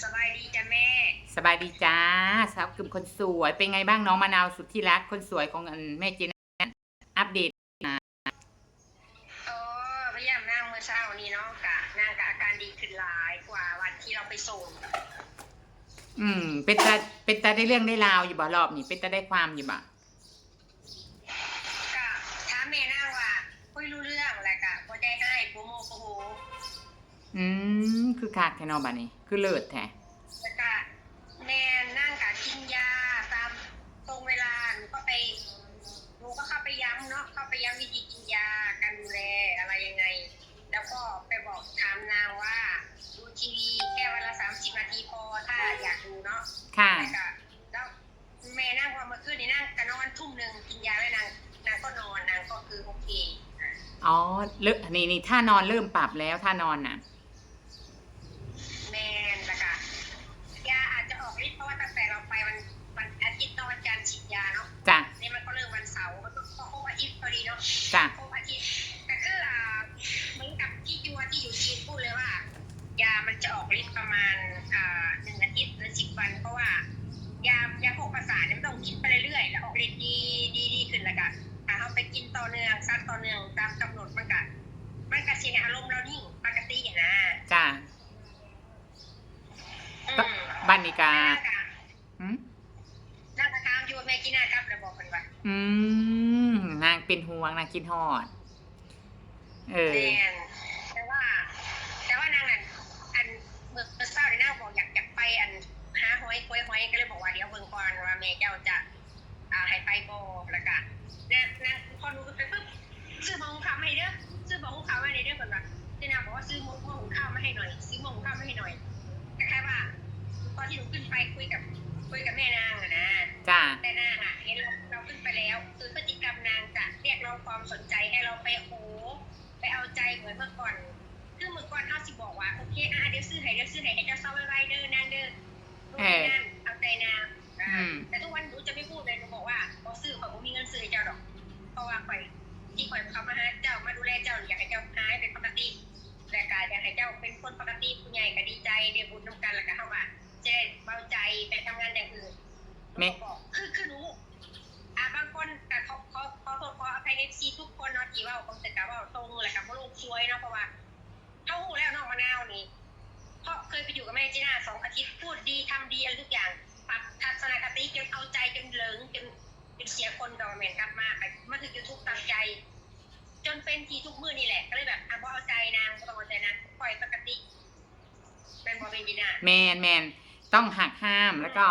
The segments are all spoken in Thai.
สบายดีจ้ะแม่ สบายดีจ้าสาวกึมคนสวย เป็นไงบ้างน้องมะนาวสุดที่รักคนสวยของอันแม่เจนนะอัปเดตโอ้พยายามนั่งเมื่อเช้านี้เนาะกะนั่งกะอาการดีขึ้นหลายกว่าวันที่เราไปส่งอืม เป็นตาเป็นตาได้เรื่องได้ราวอยู่บ่รอบนี้เป็นตาได้ความอยู่บ่ กะถามแม่นั่งว่าคุยรู้เรื่องแหละกะบ่ได้ให้โปรโมโปรโห อืมคือขาดแค่นอบัดนี้ คือเลิศแท้แล้วกะแม่นั่งกะกินยาตามตรงเวลาหนูก็ไปหนูก็เข้าไปย้ำเนาะเข้าไปย้ำวิธีกินยาการดูแลอะไรยังไง แล้วก็ไปบอกถามนางว่าดูทีวีแค่วันละสามสิบนาทีพอถ้าอยากดูเนาะค่ะ แล้วก็แล้วแม่นั่งว่าเมื่อคืนนี้นั่งกันนอนทุ่มหนึ่งกินยาแล้วนางนางก็นอนนางก็คือโอเค อ๋อเลิกนี่นี่ท่านอนเริ่มปรับแล้วท่านอนน่ะ แม่นแล้วก็ยาอาจจะออกฤทธิ์เพราะว่าตั้งแต่เรา ไปวันวันอาทิตย์เนอะวันจันทร์ฉีดยาเนาะจ้ะนี่มันก็เริ่มวันเสาร์มันก็ครบอาทิตย์พอดีเนาะจ้ะครบอาทิตย์แต่คืออ่าเหมือนกับที่จัวที่อยู่จีนพูดเลยว่า ยามันจะออกฤทธิ์ประมาณอ่าหนึ่งอาทิตย์หรือสิบวันเพราะว่ายายาพวกประสาทเนี่ยมันต้องกินไปเรื่อยๆแล้วออกฤทธิ์ดีดีดีขึ้นแล้วก็ถ้าเราไปกินต่อเนื่องซัดต่อเนื่องตามกำหนดมันก็มันก็เสียอารมณ์เรานิ่งปกติอย่างนะจ้ะอืมบ้านนิกา น่าจะ อืม น่าจะถามอยู่ว่าแม่กินนะครับแล้วบ อกกันว่าอืมนางเป็นห่วงนางคิดฮอด เออ แม่นแต่ว่า แต่ว่านางนั่นอันเมื่อเช้าในหน้างบอกอยากอยากไปอันหาหอยคุยหอยก็เลยบอกว่าเดี๋ยวเบิ่งก่อนว่าแม่เจ้าจะอ่าให้ไปโบ่แล้วก็นางนางพอหนูไปปุ๊บซื้อม้อหุงข้าวมาให้เด้อ มาดูแลเจ้าอยากให้เจ้าหายเป็นปกติแต่กายอยากให้เจ้าเป็นคนปกติผู้ใหญ่ก็ดีใจเดี๋ยวบุญนำกันแล้วก็เข้ามาจะได้เบาใจไปทำงานอย่างอื่นแม่บอกคือคือหนูอ่าบางคนแต่เขาเขาเขาโทษขออภัยในซีทุกคนเนาะที่ว่าผมจะกล่าวว่าตรงแหละกับว่าลูกช่วยเนาะเพราะว่าเขาหูแล้วน้องมะนาวนี่เพราะเคยไปอยู่กับแม่จีน่าสองอาทิตย์พูดดีทำดีอะไรทุกอย่างปรับทัศนคติจนเอาใจจนเหลิงจนจนเสียคนกับแมนกลับมาไปมาถึงยูทูบตามใจ จนเป็นทีทุกมือนี่แหละ ก็เลยแบบอะบ่เอาใจนางบ่ต้องเอาใจนางปล่อยปกติเป็นบอเป็นจีน่าแมนแมนต้องหักห้ามแล้วก็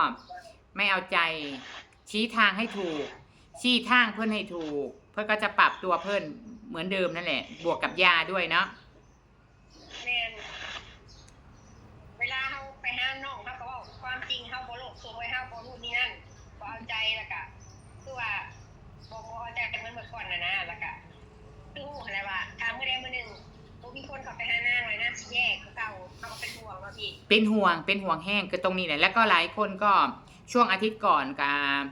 ไม่เอาใจ ชี้ทางให้ถูก ชี้ทางเพื่อนให้ถูก เพื่อนก็จะปรับตัวเพื่อนเหมือนเดิมนั่นแหละ บวกกับยาด้วยเนาะ เป็นห่วงเป็นห่วงแห้งคือตรงนี้แหละแล้วก็หลายคนก็ช่วงอาทิตย์ก่อนกับ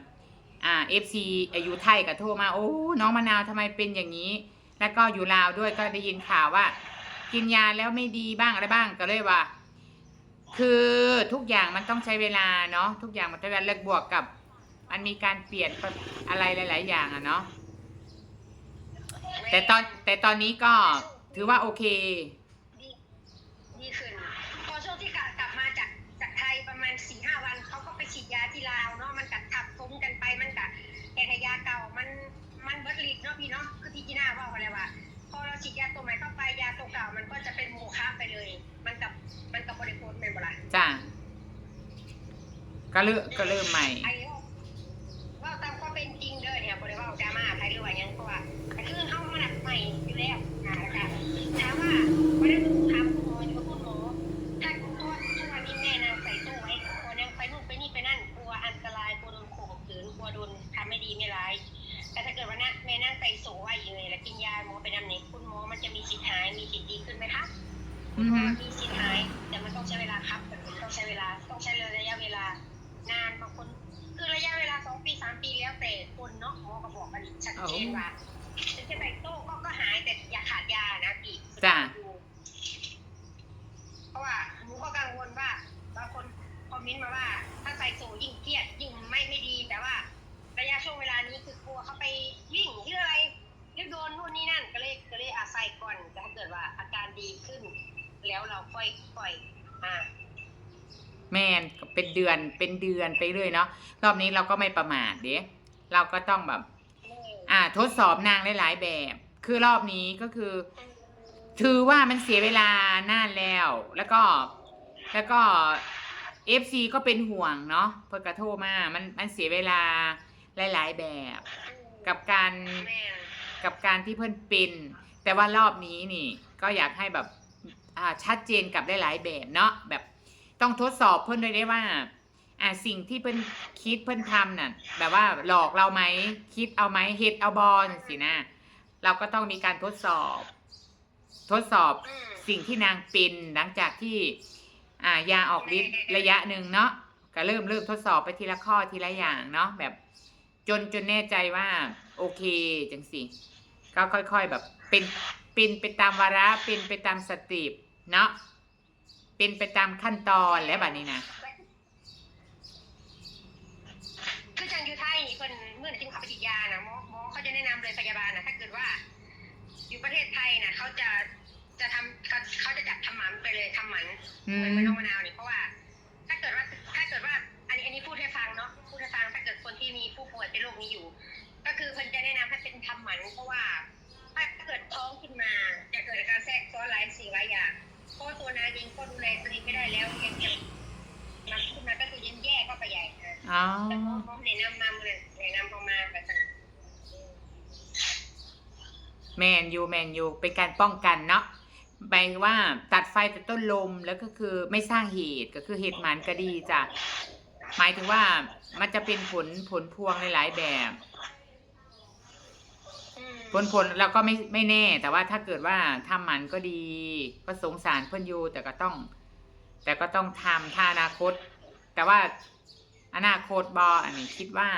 อ่าเอฟซีอายุไทยก็โทรมาโอ้น้องมะนาวทำไมเป็นอย่างนี้ แล้วก็อยู่ลาวด้วยก็ได้ยินข่าวว่า กินยาแล้วไม่ดีบ้างอะไรบ้างก็เลยว่า คือทุกอย่างมันต้องใช้เวลาเนาะทุกอย่างมันต้องเวลาเลิกบวกกับ มันมีการเปลี่ยนอะไรหลาย ๆ อย่างอะเนาะแต่ตอนแต่ตอนนี้ก็ถือว่าโอเค พี่เนาะคือที่จีน่าว่าเขาเลยว่า พอเราฉีดยาตัวใหม่เข้าไปยาตัวเก่ามันก็จะเป็นโมฆะไปเลย มันกับมันกับบริโภคเป็นเวลาจ้ะก็เริ่มก็เริ่มใหม่ ไอ้ ปีสามปีแล้วแต่คนเนาะหมอก็บอกกันชัดเจนว่าจะใส่โต้ก็ก็หายแต่อย่าขาดยานะพี่จ้ะเพราะว่าหนูก็กังวลว่าบางคนอมเมนต์มาว่า ถ้าใส่สูงยิ่งเครียดยิ่งไม่ไม่ดี แต่ว่าระยะช่วงเวลานี้คือกลัวเขาไปวิ่งที่อะไรหรือโดนนู่นนี่นั่นก็เลยก็เลยอาศัยก่อนแต่ถ้าเกิดว่าอาการดีขึ้น แล้วเราค่อยค่อยอ่า แมนเป็นเดือนเป็นเดือนไปเรื่อยเนาะรอบนี้เราก็ไม่ประมาทเด้เราก็ต้องแบบ อ่า ทดสอบนางหลายๆแบบ คือรอบนี้ก็คือ ถือว่ามันเสียเวลานานแล้ว แล้วก็ แล้วก็เอฟซีก็เป็นห่วงเนาะเพื่อกระโทรมา มันมันเสียเวลาหลาย ๆ แบบ กับการกับการที่เพื่อนเป็นแต่ว่ารอบนี้นี่ ก็อยากให้แบบ อ่าชัดเจนกับหลาย ๆ แบบเนาะแบบ ต้องทดสอบเพื่อนด้วยได้ว่า อ่าสิ่งที่เพื่อนคิดเพื่อนทำน่ะแบบว่าหลอกเราไหมคิดเอาไหมเฮ็ดเอาบอลสินะ เราก็ต้องมีการทดสอบ ทดสอบสิ่งที่นางเป็นหลังจากที่ อ่ายาออกฤทธิ์ระยะหนึ่งเนาะก็เริ่มเริ่มทดสอบไปทีละข้อทีละอย่างเนาะแบบจนจนแน่ใจว่า โอเคจังสิก็ค่อย ๆแบบเป็นเป็นไปตามวาระเป็นไปตามสติปเนาะ เป็นไปตามขั้นตอนแล้วแบบนี้นะคือจังอยู่ไทยนี่เพิ่นเมื่อที่เขาไปฉีดยานะหมอหมอเขาจะแนะนำเลยพยาบาลนะถ้าเกิดว่า อยู่ประเทศไทยนะเขาจะจะทำเขาเขาจะจัดทำหมันไปเลยทำหมันอืเหมือนมเหมือนน้องมะนาวนี่เพราะว่า ถ้าเกิดว่าถ้าเกิดว่า อันนี้อันนี้พูดให้ฟังเนาะพูดให้ฟังถ้าเกิดคนที่มีผู้ป่วยเป็นโรคนี้อยู่ ก็คือเพิ่นจะแนะนำให้เป็นทำหมันเพราะว่า ถ้าเกิดท้องขึ้นมาจะเกิดอาการแทรกซ้อนหลายสิ่งหลายอย่าง เพราะว่าตัวนาเองก็ดูแลตัวเองไม่ได้แล้วยังยังมันขึ้นมาก็คือยิ่งแย่ก็ไปใหญ่นะอ๋อแต่พอเขาแนะนำมาเลยแนะนำเขามาแบบแมนยูแมนยูเป็นการป้องกันเนาะแปลว่าตัดไฟแต่ต้นลมแล้วก็คือไม่สร้างเหตุก็คือเหตุหมันก็ดีจ้ะหมายถึงว่ามันจะเป็นผลผลพวงหลายๆแบบ ผลผลเราก็ไม่ไม่แน่ แต่ว่าถ้าเกิดว่าทำหมันก็ดีก็สงสารเพื่อนอยู่แต่ก็ต้อง แต่ก็ต้องทำถ้าอนาคต แต่ว่าอนาคตบออันนี้คิดว่า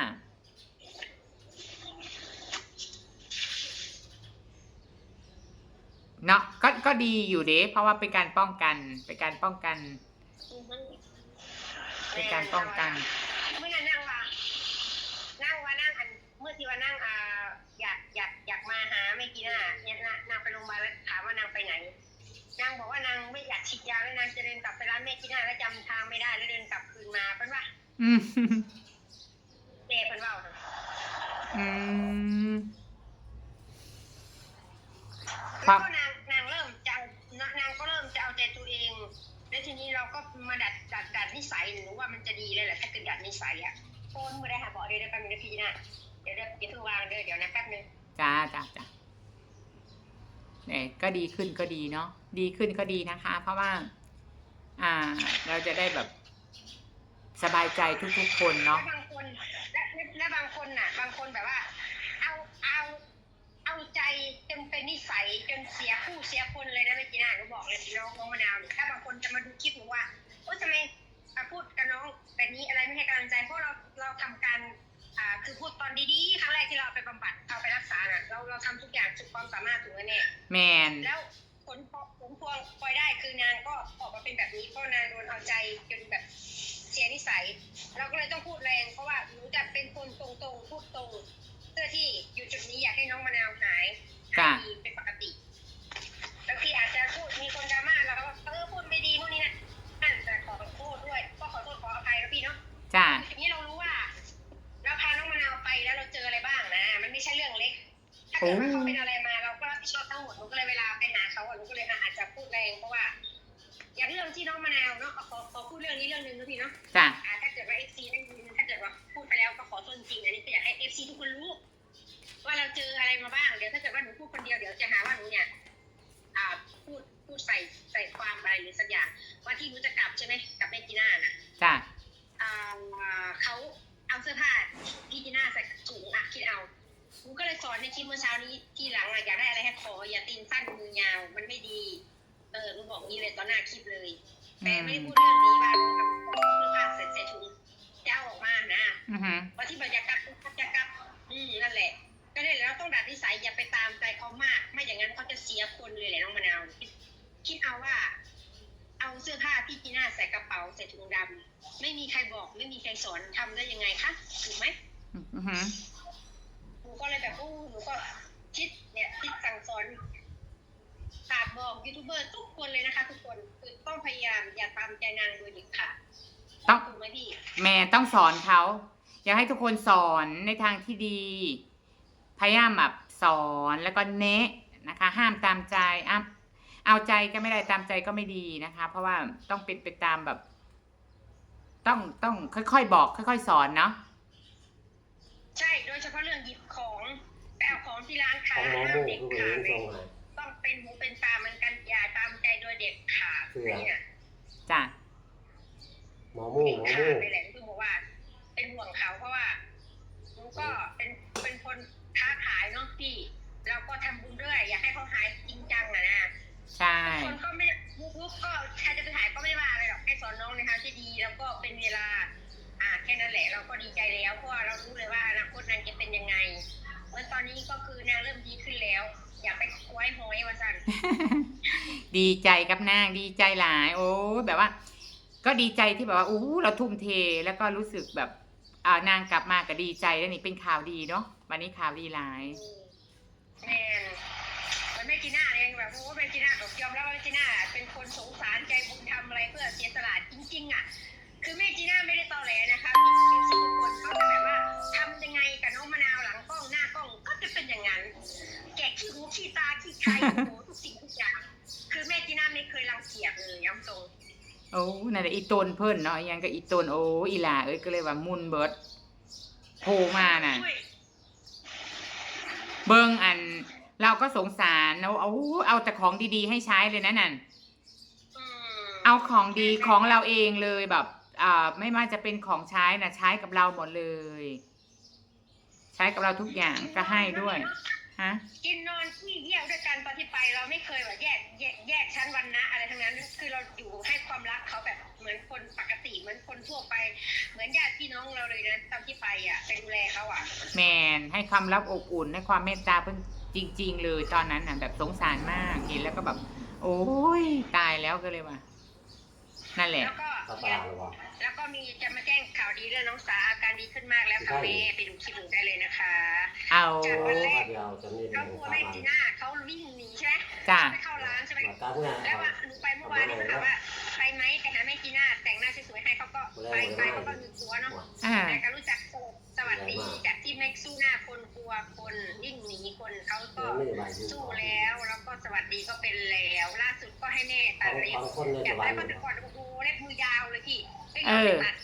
เนาะก็ก็ดีอยู่เด้เพราะว่าเป็นการป้องกันเป็นการป้องกันเป็นการป้องกันเมื่อนั้นนั่งว่านั่งว่านั่งอันเมื่อที่ว่านั่งอ่า อยากอยากอยากมาหาไม่กี่หน้าเนี่ยนางนางไปโรงพยาบาลแล้วถามว่านางไปไหน นางบอกว่านางไม่อยากฉีดยาแล้วนางจะเดินกลับไปร้านแม่กี่หน้าแล้วจำทางไม่ได้แล้วเดินกลับคืนมาเป็นว่าอืมเจ๊เป็นว่านะอืมคแล้รัวบก็นางนางเริ่มจะเอานางก็เริ่มจะเอาใจตัวเอง แล้วทีนี้เราก็มาดัดดัดดัดนิสัยหนูว่ามันจะดีเลยแหละถ้าเกิดดัดนิสัยอะโฟนมือได้หาบอกเดี๋ยวเดี๋ยวแป๊บนึงนะพี่นะ เดี๋ยวเดี๋ยวเดี๋ยวเพิ่งวางเดี๋ยวเดี๋ยวนะแป๊บนึงจ้าจ้าจ้าเนี่ยก็ดีขึ้นก็ดีเนาะดีขึ้นก็ดีนะคะ เพราะว่า อ่า เราจะได้แบบสบายใจทุกๆคนเนาะ และบางคนและและและบางคนน่ะ บางคนแบบว่า เอาเอาเอาใจจนเป็นนิสัยจนเสียผู้เสียคนเลยนะเมื่อกี้น่ะหนูบอกเลยน้องน้องมะนาวเนี่ยถ้าบางคนจะมาดูคลิปหนูว่าโอ๊ยทำไมอะพูดกับน้องแบบนี้อะไรไม่ให้กำลังใจเพราะเราเราทำการ อ่าคือพูดตอนดีๆครั้งแรกที่เราเอาไปบำบัดเอาไปรักษาน่ะเราเราทำทุกอย่างสุดความสามารถถูกไหมเนี่ยแมนแล้วผลพอผลพวงพลอยได้คือนางก็ออกมาเป็นแบบนี้เพราะนางโดนเอาใจจนแบบเสียนิสัย เราก็เลยต้องพูดแรงเพราะว่าหนูจะเป็นคนตรงๆพูดตรงเพื่อที่อยู่จุดนี้อยากให้น้องมะนาวหายหายดีเป็นปกติแล้วที่อาจจะพูดมีคนดราม่าเราก็ว่าเออพูดไม่ดีนู่นนี่นะนั่นแต่ขอโทษด้วยก็ขอโทษขออภัยแล้วพี่เนาะจ้า ไม่ใช่เรื่องเล็ก ถ้าเกิดว่าเขาเป็นอะไรมาเราก็รับผิดชอบทั้งหมดหนูก็เลยเวลาไปหาเขาอะหนูก็เลยอาจจะพูดแรงเพราะว่า อย่างเรื่องที่น้องมะนาวเนาะขอขอพูดเรื่องนี้เรื่องหนึ่งนะพี่เนาะจ้าอ่าถ้าเกิดว่าเอฟซีได้ยินถ้าเกิดว่าพูดไปแล้วก็ขอโทษจริง อันนี้ก็อยากให้เอฟซีทุกคนรู้ว่าเราเจออะไรมาบ้างเดี๋ยวถ้าเกิดว่าหนูพูดคนเดียวเดี๋ยวจะหาว่าหนูเนี่ยอ่าพูดพูดใส่ใส่ความอะไรหรือสักอย่างวันที่หนูจะกลับใช่ไหมกลับแม่กีน่านะจ้าอ่าเขาเอาเสื้อผ้าพี่จีน่าใส่ถุงอะคิดเอา หนูก็เลยสอนในคลิปเมื่อเช้านี้ทีหลังอะอยากได้อะไรให้ขออย่าตีนสั้นมือยาว มันไม่ดี เออหนูบอกงี้เลยตอนหน้าคลิปเลย แต่ไม่ได้พูดเรื่องนี้ว่าเสื้อผ้าใส่ใส่ถุงจะเอาออกมานะอือหือวันที่บอกอยากกลับอยากกลับอืมนั่นแหละ ก็เลยเราต้องดัดนิสัยอย่าไปตามใจเขามาก ไม่อย่างนั้นเขาจะเสียคนเลยแหละน้องมะนาวคิดคิดเอาว่า เอาเสื้อผ้าพี่จีน่าใส่กระเป๋าใส่ถุงดำไม่มีใครบอกไม่มีใครสอนทำได้ยังไงคะถูกไหมอือหือ หนูก็เลยแบบอู้ หนูก็คิดเนี่ยคิดสั่งสอนฝากบอกยูทูบเบอร์ทุกคนเลยนะคะ ทุกคนคือต้องพยายามอย่าตามใจนางโดยเด็ดขาดต้องถูกไหมพี่แม่ต้องสอนเขาอยากให้ทุกคนสอนในทางที่ดี พยายามแบบสอนแล้วก็เนะนะคะ ห้ามตามใจอ้าเอาใจก็ไม่ได้ตามใจก็ไม่ดีนะคะ เพราะว่าต้องเป็นไปตามแบบ ต้องต้องค่อยๆบอก ค่อย ๆ สอนเนาะใช่โดยเฉพาะเรื่องหยิบของ ไปเอาของที่ร้านขค้าองหมอห้ามโม่เด็ดคือขาดเห็นเลทรยงไหนต้องเป็นหูเป็นตาเหมือนกันอย่าตามใจโดยเด็ดขาดเชื่อเนี่ยจ้ะหมอโม่เด็ดหมอขาโม่ดไปแหละคือบอกว่า เป็นห่วงเขาเพราะว่าหนูก็เป็นเป็นคนค้าขายเนาะพี่ เราก็ทำบุญด้วย อยากให้เขาหายจริงจังอะนะ ใช่ คนก็ไม่วุบวุบก็ใครจะไปถ่ายก็ไม่ว่าอะไรหรอกให้สอนน้องในทางที่ดี แล้วก็เป็นเวลา อ่าแค่นั้นแหละเราก็ดีใจแล้วเพราะว่าเรารู้เลยว่าอนาคตนางจะเป็นยังไง เมื่อตอนนี้ก็คือนางเริ่มดีขึ้นแล้ว อย่าไปควยหอยว่าสันดีใจกับนางดีใจหลาย โอ้แบบว่า ก็ดีใจที่แบบว่าอู้เราทุ่มเทแล้วก็รู้สึกแบบอ่านางกลับมาก็ดีใจแล้วนี่เป็นข่าวดีเนาะวันนี้ข่าวดีหลายแมนมันไม่จีน่าเองแบบโอ้เป็นจีน่าแบบยอมรับว่าจีน่าเป็นคนสงสารใจบุญทำอะไรเพื่อเสียสละจริง ๆ อะ คือแม่จีน่าไม่ได้ตอแหลนะาขี้ไข่โอ้โหทุกสิ่งทุกอย่างคือแม่จีน่าไม่เคยรังเกียจเลยย้ำตรงโอ้นั่นแหละอีตนเพิ่นเนาะอีหยังก็อีตนโอ้อีหลาเอ้ยก็เลยว่ามุนเบิดโผล่มาน่ะช่วยเบิ่งอัน เราก็สงสารเอาเอาเอาแต่ของดีๆ ให้ใช้เลยนะนั่นอืมเอาของดีของเราเองเลยแบบอ่าไม่ว่าจะเป็นของใช้นะใช้กับเราหมดเลย ใช้กับเราทุกอย่างก็ให้ด้วย ฮะกินนอนที่เยี่ยวด้วยกันตอนที่ไปเราไม่เคยแบบแยกแยกแยกชั้นวันนะอะไรทั้งนั้นคือเราอยู่ให้ความรักเขาแบบเหมือนคนปกติเหมือนคนทั่วไป เหมือนญาติพี่น้องเราเลยนะตอนที่ไปอะไปดูแลเขาอะแมนให้ความรับอบอุ่นให้ความเมตตาเพิ่นจริง ๆ เลยตอนนั้นน่ะแบบสงสารมากเห็นแล้วก็แบบ โอ้ยตายแล้วก็เลยว่านั่นแหละแล้วก็ ตาตาหรือเปล่าแล้วก็มีจะมาแจ้งข่าวดีเรื่องน้องสาอาการดีขึ้นมากแล้วค่ะแม่ไปดูคลิปหนูได้เลยนะคะเอาโอ้พาเดียวจะมีเขาเรื่องกลัวตาแม่บานจีน่าเขาวิ่งหนีใช่ไหมจ้ะไปเข้าร้านใช่ไหมมาตามงานแล้วว่าหนูไปเมื่อวานนี้ถามว่าไปไหมไปหาแม่จีน่าแต่งหน้าสวยๆให้เขาก็ไปไปเขาก็มีกลัวเนาะอ่าแต่ก็รู้จักส วัสดีจากที่ไม่สู้หน้าคนกลัวคนยิ่งหนีคนเขาก็ไม่ได้ใบที่สู้แล้ว แล้วก็สวัสดีก็เป็นแล้ว ล่าสุดก็ให้แม่ขตัอดงเล็ขบองคนในอยากบ้าได้นก็แต่ก่อนโอ้โหเล็บมือยาวเลยพี่ไม่ยเออมอไปตัด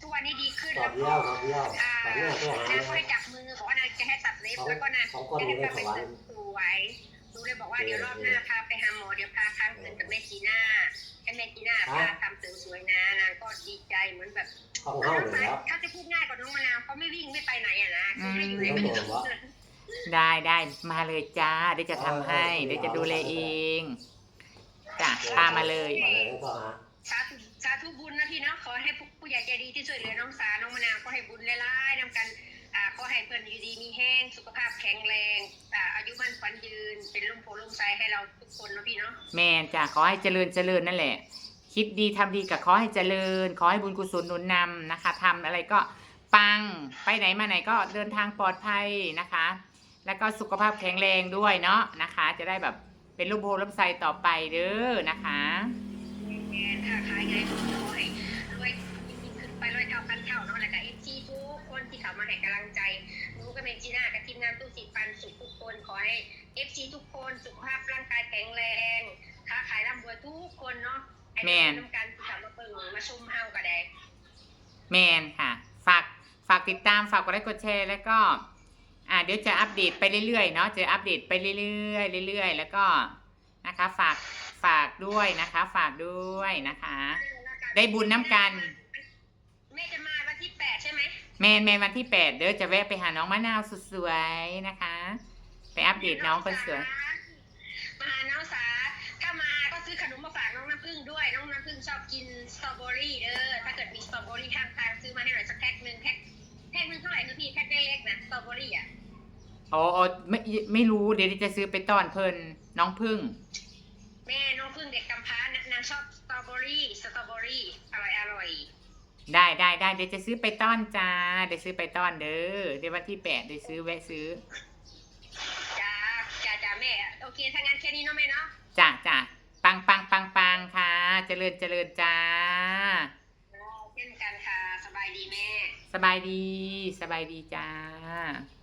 ทุกวันนี้ดีขึ้นตอแล้บวเยี่ก็ยวตอบเยี่ยวอ่าตอบเยี่ยวตัวหานางก็ได้จับมือบอกว่านางจะให้ตัดเล็บแล้วก็นางของคนจะในให้สไปวรเสริรมค์สวยดูเลยบอกว่าเดี๋ยวรอบหน้าพาไปหาหมอเดี๋ยวพาค้างคืนกับแม่จีน่า ให้แม่จีน่าพาทำเสริมสวยนะนางก็ดีใจเหมือนแบบของเฮาเลยแล้วเขาจะพูดง่ายกว่าน้องมะนาวเขาไม่วิ่งไม่ไปไหนอะนะคือให้อยู่ในอืมบ้านได้ได้มาเลยจ้าเดี๋ยวจะทำให้เดี๋ยวจะดูแลเองจ้ะตามมาเลยอะไรนั่นก็หาสาธุสาธุบุญนะพี่เนาะขอให้ผู้ผู้ใหญ่ใจดีที่ช่วยเหลือน้องสาน้องมะนาวก็ให้บุญหลายๆนำกันอ่า ขอให้เพื่อนอยู่ดีมีแห้งสุขภาพแข็งแรงอ่าอายุมั่นขวัญยืน เป็นลมโพลมใจให้เราทุกคนเนาะพี่เนาะแม่นจ้ะขอให้เจริญเจริญนั่นแหละ คิดดีทำดีกับขอให้เจริญ ขอให้บุญกุศลหนุนนำนะคะทำอะไรก็ปังไปไหนมาไหนก็เดินทางปลอดภัยนะคะ แล้วก็สุขภาพแข็งแรงด้วยเนาะนะคะ จะได้แบบเป็นลูกโพลมไซต่อไปเด้อนะคะ แมนค่ะขายไง ทุกคนที่เข้ามาให้กำลังใจหนูกับเมจีน่ากับทีมงานตู้สิปันสุขทุกคนขอให้เอฟซีทุกคนสุขภาพร่างกายแข็งแรงค้าขายร่ำรวยทุกคนเนาะให้ได้ทำการที่เขามาเปิงมาชมเฮาก็ได้แมนค่ะ ฝากฝากติดตามฝากกดไลค์กดแชร์แล้วก็อ่าเดี๋ยวจะอัปเดตไปเรื่อยๆเนาะจะอัปเดตไปเรื่อยๆเรื่อยๆ แล้วก็นะคะฝากฝากด้วยนะคะ ฝากด้วยนะคะ ได้บุญน้ำกัน แม่จะมาวันที่แปดใช่ไหม แมนแมนวันที่แปดเดี๋ยวจะแวะไปหาน้องมะนาวสุดสวยนะคะ ไปอัปเดตน้องคนสวย มาหาน้องสา ถ้ามาก็ซื้อขนมมาฝากน้องน้ำผึ้งด้วย น้องน้ำผึ้งชอบกินสตรอเบอรี่เด้อ ถ้าเกิดมีสตรอเบอรี่ข้างทางซื้อมาให้หน่อยสักแพ็คหนึ่งแพ็คแพ็คหนึงเท่าไหร่คือพี่แพ็คเล็กๆนะสตรอเบอรี่อะอ๋ออ๋อไม่ไม่รู้เดี๋ยวจะซื้อไปต้อนเพิ่นน้องพึ่งแม่น้องผึ้งเด็กกำพร้านะนางชอบสตรอเบอรี่สตรอเบอรี่อร่อยอร่อย ได้ได้ได้เดี๋ยวจะซื้อไปต้อนจ้าเดี๋ยวซื้อไปต้อนเด้อเดี๋ยววันที่แปดเดี๋ยวซื้อแวะซื้อจ้าจ้าจ้าแม่ โอเคถ้างั้นแค่นี้เนาะแม่เนาะจ้าจ้าปังปังปังปังค่ะ เจริญเจริญจ้าเช่นกันค่ะ สบายดีแม่ สบายดี สบายดีจ้าจ